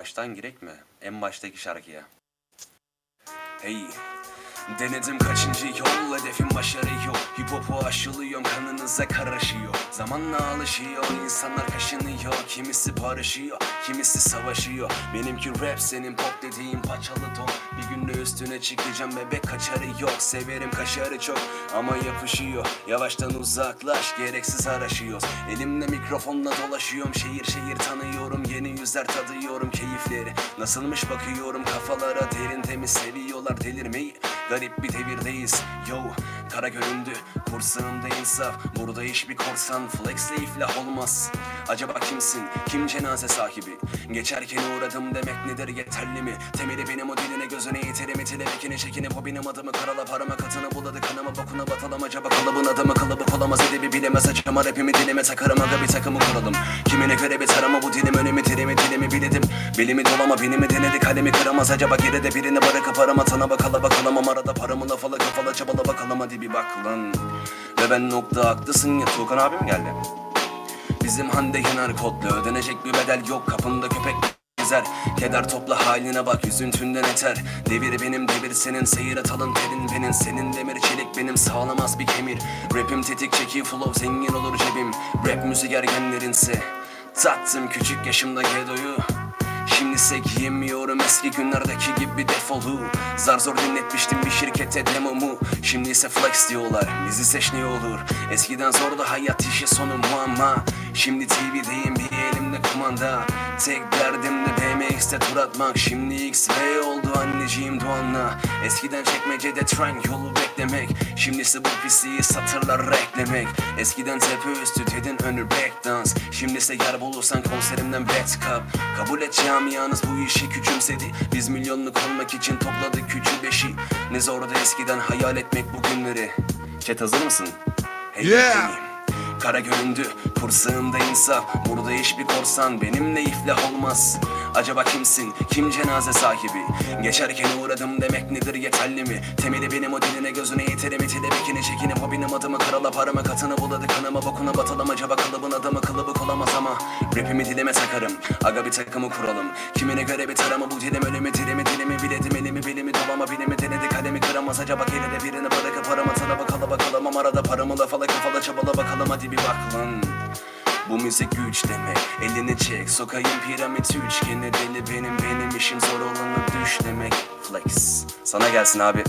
Baştan girek mi? En baştaki şarkıya. Hey, denedim kaçıncı yol, hedefim başarı yok. Hip hop'u aşılıyorum, kanınıza karışıyor. Zamanla alışıyor, insanlar kaşınıyor. Kimisi barışıyor, kimisi savaşıyor. Benimki rap, senin pop dediğin paçalı don. Bir günde üstüne çıkacağım, bebek kaçarı yok. Severim kaşarı çok ama yapışıyor. Yavaştan uzaklaş, gereksiz araşıyoruz. Elimde mikrofonla dolaşıyorum, şehir şehir tanıyorum. Yeni yüzler tadıyorum keyifleri. Nasılmış bakıyorum kafalara derin temiz seviyorlar delirmeyi. Garip bir devirdeyiz. Yo Kara göründü kursağımda insaf. Burada hiçbir korsan flexle iflah olmaz. Acaba kimsin? Kim cenaze sahibi? Geçerken uğradım demek nedir yeterli mi? Temeli benim o diline gözüne yeterim itile bekini çekinip o benim adımı karala parama katını buladı kanıma bokuna batalım. Acaba kalıbın adamı kılıbık olamaz edebi bilemez. Açama rapimi dilime takarım aga bir takımı kuralım. Kimine göre bir tarama bu dilim önemi dilimi dilimi biledim Belimi dolama benimi denedi kalemi kıramaz. Acaba geride birini bırakıp arama tana bakala bakalım arada paramı lafalı kafala çabala bakalım. Hadi bir bak lan. Ve ben nokta haklısın ya. Tuğkan abi mi geldi? Bizim Hande Yener kodlu. Ödenecek bir bedel yok. Kapında köpek gezer. Keder topla haline bak. Üzüntünden eter. Devir benim devir senin. Seyir atalım terin benim. Senin demir çelik benim. Sağlamaz bir kemir. Rapim tetik çeki flow zengin olur cebim. Rap müzik ergenlerinse. Tattım küçük yaşımda gedoyu Şimdi ise giyemiyorum eski günlerdeki gibi defolu. Zar zor dinletmiştim bir şirkete demomu. Şimdi ise flex diyorlar bizi seç ne olur? Eskiden zordu hayat işi sonu muamma Şimdi TV'deyim bir elimde kumanda. Tek derdim de BMX'te tur atmak. Şimdi XV oldu anneciğim Doğan'la. Eskiden çekmecede tren yolu beklemek. Şimdi ise bu pisliği satırlar reklemek Eskiden tepe üstü dedin önü breakdance. Şimdi ise yer bulursan konserimden backup Kabul et camianız bu işi küçümsedi. Biz milyonluk olmak için topladık küçük beşi. Ne zordu eskiden hayal etmek bu günleri. Chat hazır mısın? Hey, Yeah. Kara göründü kursağımda insaf Burada hiçbir korsan benimle iflah olmaz Acaba kimsin? Kim cenaze sahibi? Geçerken uğradım demek nedir yeterli mi? Temeli benim o diline gözüne yeterim. İtile bekini çekinip o benim adımı karala parama katını buladı. Kanıma bokuna batalım. Acaba kalıbın adamı kılıbık olamaz ama Rapimi dilime takarım aga bir takımı kuralım. Kimine göre bir tarama bu dilim. Ölümü dilimi dilimi biledim. Elimi belimi dolama bilimi denedi. Kalemi kıramaz. Acaba geride birini bırakıp arama tana bakala bakalım arada paramı lafala kafala çabala bakalım. Hadi bir bak lan bu müzik güç demek Elini çek sokayım piramit üçgeni. Deli benim benim işim zor olanı düş demek. Flex. Sana gelsin abi